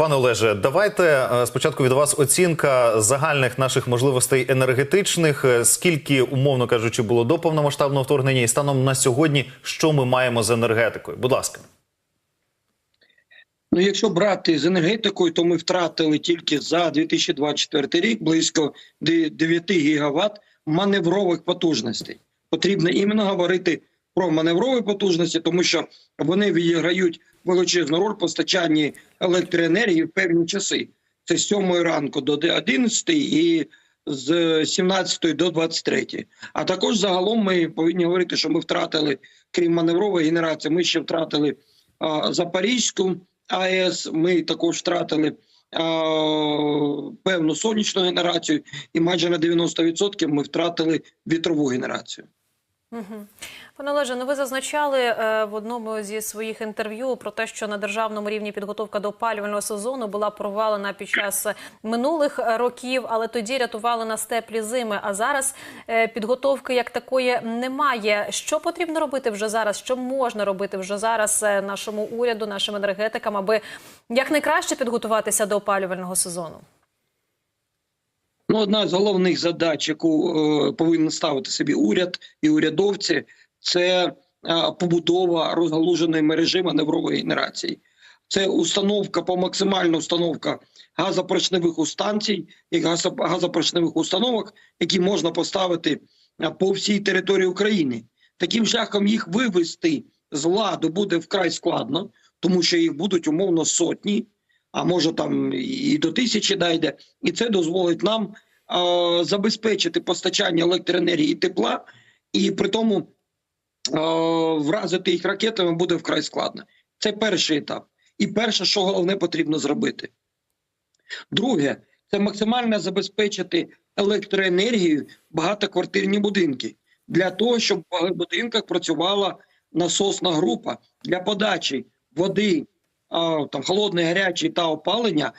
Пане Олеже, давайте е, спочатку від вас оцінка загальних наших можливостей енергетичних. Е, Скільки, умовно кажучи, було до повномасштабного вторгнення, і станом на сьогодні, що ми маємо з енергетикою? Будь ласка. Ну, якщо брати з енергетикою, то ми втратили тільки за 2024 рік близько 9 гігаватт маневрових потужностей. Потрібно іменно говорити про маневрові потужності, тому що вони відіграють величезну роль в постачанні електроенергії в певні часи. Це з 7 ранку до 11 і з 17 до 23. А також загалом ми повинні говорити, що ми втратили, крім маневрової генерації, ми ще втратили а, Запорізьку АЕС. Ми також втратили а, певну сонячну генерацію, і майже на 90% ми втратили вітрову генерацію. Угу. Пане Олеже, ну ви зазначали е, в одному зі своїх інтерв'ю про те, що на державному рівні підготовка до опалювального сезону була провалена під час минулих е, років, але тоді рятували нас теплі зими. А зараз е, підготовки як такої немає. Що потрібно робити вже зараз? Що можна робити вже зараз е, нашому уряду, нашим енергетикам, аби якнайкраще підготуватися до опалювального сезону? Ну, одна з головних задач, яку е, повинен ставити собі уряд і урядовці, це е, побудова розгалуженої мережі маневрової генерації. Це установка по максимальна установка газопоршневих устанцій і газо- газопоршневих установок, які можна поставити е, по всій території України. Таким шляхом їх вивести з ладу буде вкрай складно, тому що їх будуть умовно сотні, а може там і до тисячі дайде, і це дозволить нам е, забезпечити постачання електроенергії і тепла, і при тому е, вразити їх ракетами буде вкрай складно. Це перший етап. І перше, що головне потрібно зробити. Друге, це максимально забезпечити електроенергію багатоквартирні будинки для того, щоб в будинках працювала насосна група для подачі води, там холодної, гарячої та опалення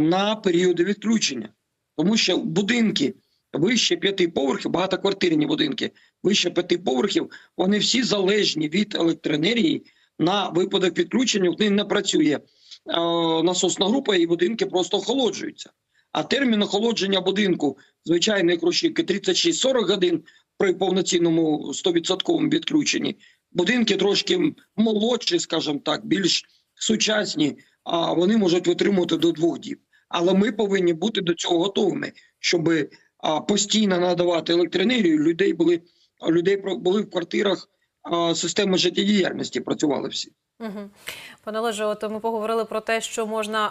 на періоди відключення. Тому що будинки вище п'яти поверхів, багатоквартирні будинки вище п'яти поверхів, вони всі залежні від електроенергії на випадок відключення. В них не працює насосна група, і будинки просто охолоджуються. А термін охолодження будинку звичайної крушівки 36-40 годин при повноцінному 100% відключенні. Будинки трошки молодші, скажімо так, більш сучасні, а вони можуть витримувати до двох діб. Але ми повинні бути до цього готовими, щоб постійно надавати електроенергію. Людей були людей були в квартирах системи життєдіяльності. Працювали всі. Пане Олеже, от ми поговорили про те, що можна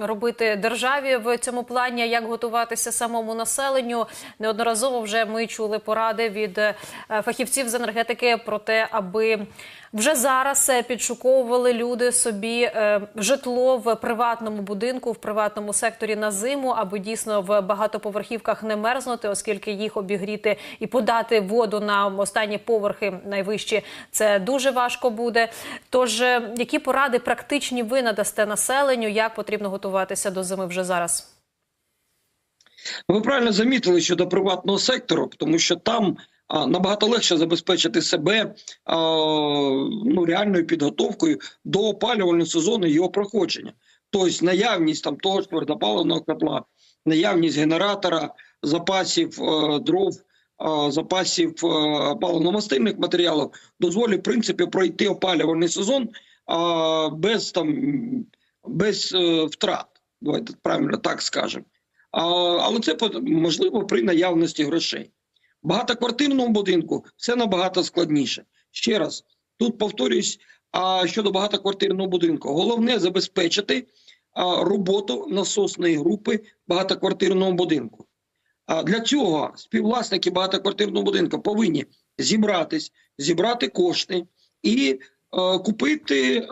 е, робити державі в цьому плані, як готуватися самому населенню. Неодноразово вже ми чули поради від е, фахівців з енергетики про те, аби вже зараз е, підшуковували люди собі е, житло в приватному будинку, в приватному секторі на зиму, аби дійсно в багатоповерхівках не мерзнути, оскільки їх обігріти і подати воду на останні поверхи найвищі це дуже важко буде. Тож, е, які поради практичні ви надасте населенню, як потрібно готуватися до зими вже зараз? Ви правильно замітили щодо приватного сектору, тому що там набагато легше забезпечити себе ну, реальною підготовкою до опалювального сезону його проходження. Тобто наявність там того ж твердопаливного котла, наявність генератора, запасів е, дров, запасів е, паливно-мастильних матеріалів дозволить в принципі пройти опалювальний сезон без там без е, втрат. Давайте правильно так скажемо. Але це можливо при наявності грошей. В багатоквартирному будинку все набагато складніше. Ще раз, тут повторюсь, щодо багатоквартирного будинку, головне забезпечити роботу насосної групи багатоквартирного будинку. Для цього співвласники багатоквартирного будинку повинні зібратись, зібрати кошти і купити е,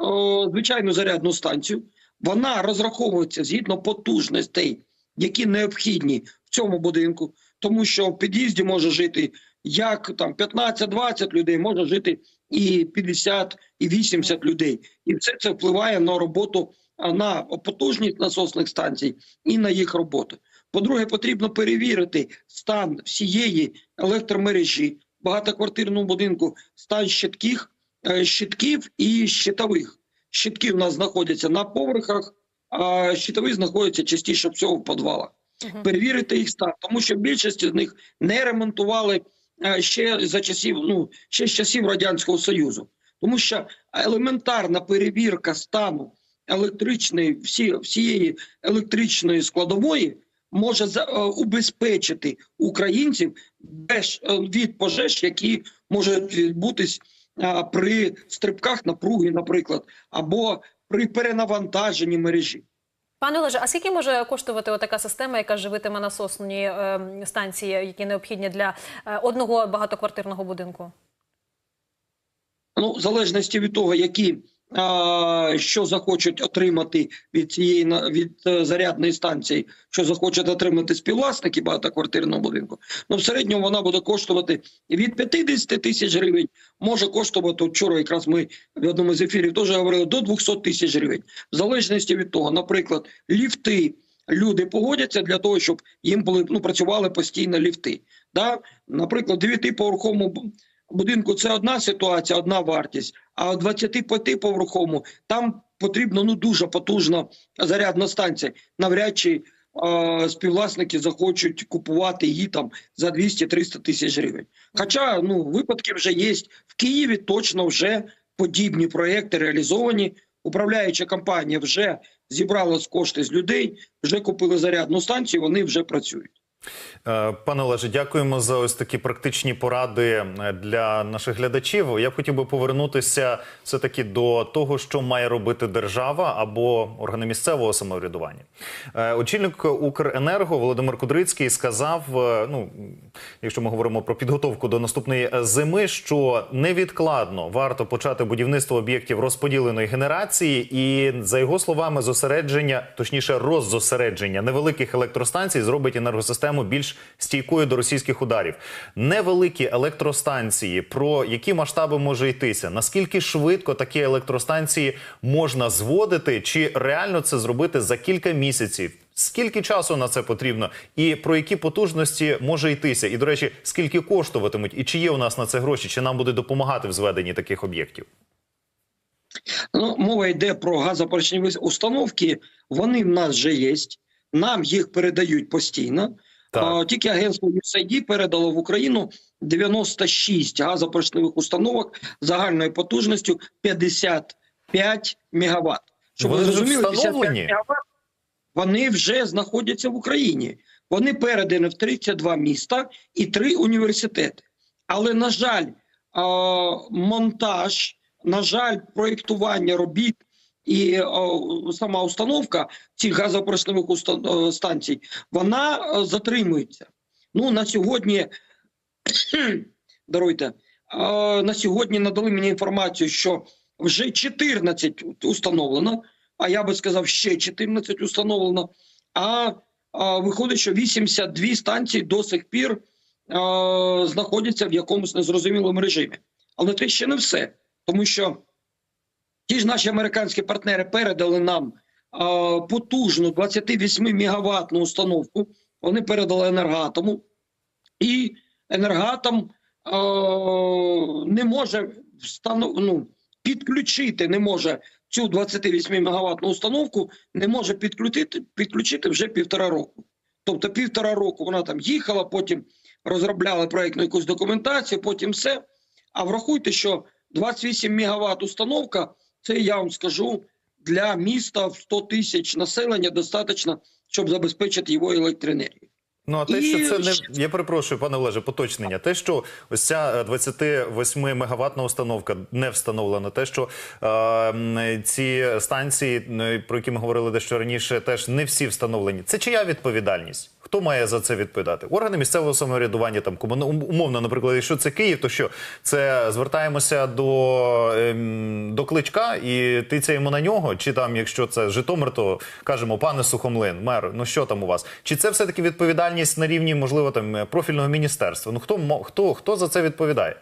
звичайну зарядну станцію. Вона розраховується згідно потужностей, які необхідні в цьому будинку, тому що в під'їзді може жити як там 15-20 людей, може жити і 50, і 80 людей, і все це впливає на роботу на потужність насосних станцій і на їх роботу. По-друге, потрібно перевірити стан всієї електромережі багатоквартирному будинку, стан щитків, е, щитків і щитових. Щитки в нас знаходяться на поверхах а щитові знаходяться частіше всього в підвалах. Мгм. Перевірити їх стан, тому що більшість з них не ремонтували е, ще за часів, ну ще з часів радянського союзу, тому що елементарна перевірка стану електричної всі, всієї електричної складової може за- е, убезпечити українців без, е, від пожеж, які можуть відбутись при стрибках напруги, наприклад, або при перенавантаженні мережі. Пане Олеже, а скільки може коштувати така система, яка живитиме насосні е, станції, які необхідні для е, одного багатоквартирного будинку? Ну, в залежності від того, які що захочуть отримати від цієї від е, зарядної станції, що захочуть отримати співвласники багатоквартирного будинку. Ну, в середньому вона буде коштувати від 50 тисяч гривень, може коштувати вчора. Якраз ми в одному з ефірів теж говорили до 200 тисяч гривень. В залежності від того, наприклад, ліфти. Люди погодяться для того, щоб їм були ну працювали постійно ліфти. Да? Наприклад, дев'ятиповерховому будинку це одна ситуація, одна вартість. А у 25-поверховому там потрібно ну дуже потужна зарядна станція. Навряд чи е, співвласники захочуть купувати її там за 200-300 тисяч гривень. Хоча ну випадки вже є в Києві. Точно вже подібні проекти реалізовані. Управляюча компанія вже зібрала кошти з людей, вже купили зарядну станцію. Вони вже працюють. Е, Пане Олеже, дякуємо за ось такі практичні поради е, для наших глядачів. Я б хотів би повернутися все таки до того, що має робити держава або органи місцевого самоврядування. Е, Очільник Укренерго Володимир Кудрицький сказав: ну якщо ми говоримо про підготовку до наступної зими, що невідкладно варто почати будівництво об'єктів розподіленої генерації, і за його словами, зосередження, точніше, роззосередження невеликих електростанцій зробить енергосистему більш стійкою до російських ударів. Невеликі електростанції, про які масштаби може йтися? Наскільки швидко такі електростанції можна зводити? Чи реально це зробити за кілька місяців? Скільки часу на це потрібно, і про які потужності може йтися? І до речі, скільки коштуватимуть, і чи є у нас на це гроші, чи нам буде допомагати в зведенні таких об'єктів? Ну, мова йде про газопоршневі установки. Вони в нас вже є. Нам їх передають постійно. Так. Тільки агентство USAID передало в Україну 96 газопоршневих установок загальною потужністю 55 мегаватт. Щоб ви зрозуміли, 55 мегаватт вони вже знаходяться в Україні. Вони передані в 32 міста і 3 університети. Але, на жаль, монтаж, на жаль, проєктування робіт і а, сама установка цих газопоршневих уста- е, станцій, вона е, затримується. Ну, на сьогодні, даруйте, на сьогодні надали мені інформацію, що вже 14 установлено, а я би сказав, ще 14 установлено. А, виходить, що 82 станції до сих пір знаходяться в якомусь незрозумілому режимі. Але це ще не все, тому що ті ж наші американські партнери передали нам а, потужну 28 мегаваттну установку. Вони передали енергатому, і енергатом а, не може встанов... ну, підключити, не може цю 28 мегаваттну установку, не може підключити, підключити вже півтора року. Тобто півтора року вона там їхала, потім розробляли проєктну якусь документацію, потім все. А врахуйте, що 28 мегаватт установка, це я вам скажу, для міста в 100 тисяч населення достатньо, щоб забезпечити його електроенергію. Ну а те, І що це не я перепрошую, пане Олеже, поточнення. Те, що ось ця е, 28 мегаваттна установка не встановлена, те, що е, ці станції, е, про які ми говорили дещо раніше, теж не всі встановлені. Це чия відповідальність? Хто має за це відповідати? Органи місцевого самоврядування, там комуна- умовно, наприклад, якщо це Київ, то що це звертаємося до, ем, до кличка і тицяємо на нього? Чи там, якщо це Житомир, то кажемо, пане Сухомлин, мер, ну що там у вас? Чи це все таки відповідальність на рівні, можливо, там профільного міністерства? Ну хто хто, хто за це відповідає?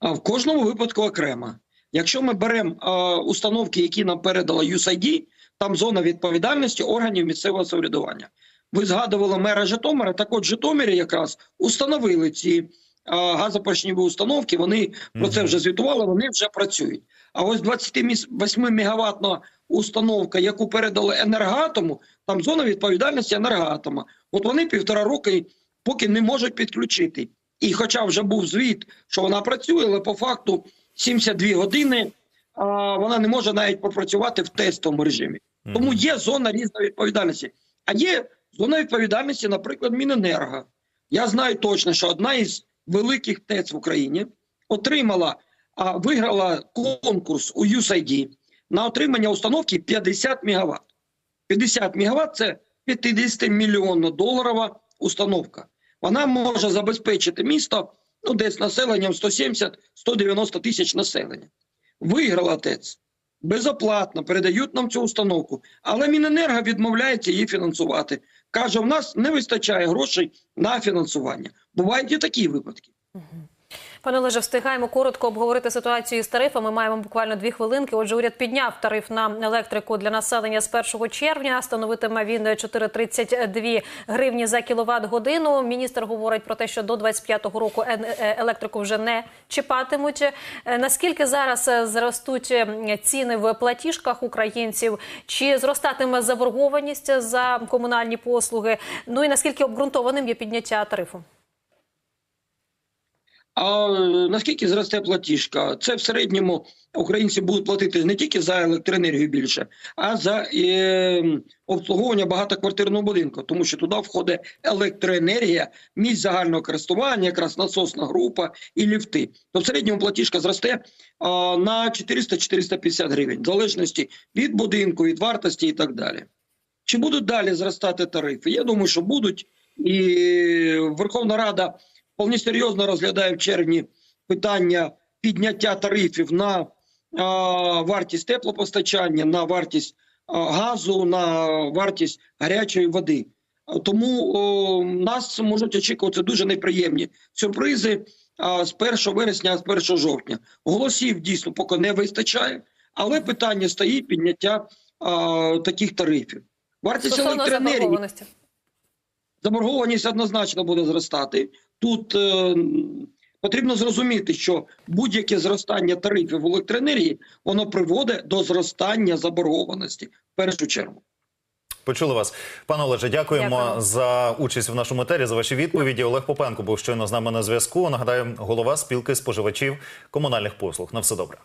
А в кожному випадку окремо. Якщо ми беремо е, установки, які нам передала USAID, там зона відповідальності органів місцевого самоврядування. Ви згадували мера Житомира. Так от в Житомирі якраз установили ці а, газопоршневі установки. Вони про це вже звітували. Вони вже працюють. А ось 28 мегаваттна установка, яку передали енергоатому, там зона відповідальності енергоатома. От вони півтора роки поки не можуть підключити. І хоча вже був звіт, що вона працює, але по факту 72 години а, вона не може навіть попрацювати в тестовому режимі. Тому є зона різної відповідальності. А є зона відповідальності, наприклад, Міненерго. Я знаю точно, що одна із великих ТЕЦ в Україні отримала, а, виграла конкурс у USAID на отримання установки 50 МВт. 50 МВт – це 50 мільйонна доларова установка. Вона може забезпечити місто ну, десь населенням 170-190 тисяч населення. Виграла ТЕЦ. Безоплатно передають нам цю установку, але Міненерго відмовляється її фінансувати. Каже, в нас не вистачає грошей на фінансування. Бувають і такі випадки. Пане Олеже, встигаємо коротко обговорити ситуацію з тарифами. Маємо буквально дві хвилинки. Отже, уряд підняв тариф на електрику для населення з 1 червня. Становитиме він 4,32 гривні за кіловат годину. Міністр говорить про те, що до 25-го року е, електрику вже не чіпатимуть. Е, Наскільки зараз е, зростуть ціни в платіжках українців? Чи зростатиме заборгованість за комунальні послуги? Ну і наскільки обґрунтованим є підняття тарифу? А е, наскільки зросте платіжка? Це в середньому українці будуть платити не тільки за електроенергію більше, а за е, обслуговування багатоквартирного будинку, тому що туди входить електроенергія, місць загального користування, якраз насосна група і ліфти. То в середньому платіжка зросте а, на 400-450 гривень, в залежності від будинку, від вартості і так далі. Чи будуть далі зростати тарифи? Я думаю, що будуть. І Верховна Рада повні серйозно розглядає в червні питання підняття тарифів на вартість теплопостачання, на вартість газу, на вартість гарячої води. Тому о, нас можуть очікувати дуже неприємні сюрпризи а, з 1 вересня, а з 1 жовтня. Голосів дійсно поки не вистачає, але питання стоїть підняття а, таких тарифів. Вартість електроенергії заборгованість однозначно буде зростати. Тут е, потрібно зрозуміти, що будь-яке зростання тарифів в електроенергії воно приводить до зростання заборгованості в першу чергу. Почули вас, пане Олеже. Дякуємо Дякую. за участь в нашому етері, за ваші відповіді. Олег Попенко був щойно з нами на зв'язку. Нагадаю, голова спілки споживачів комунальних послуг. На все добре.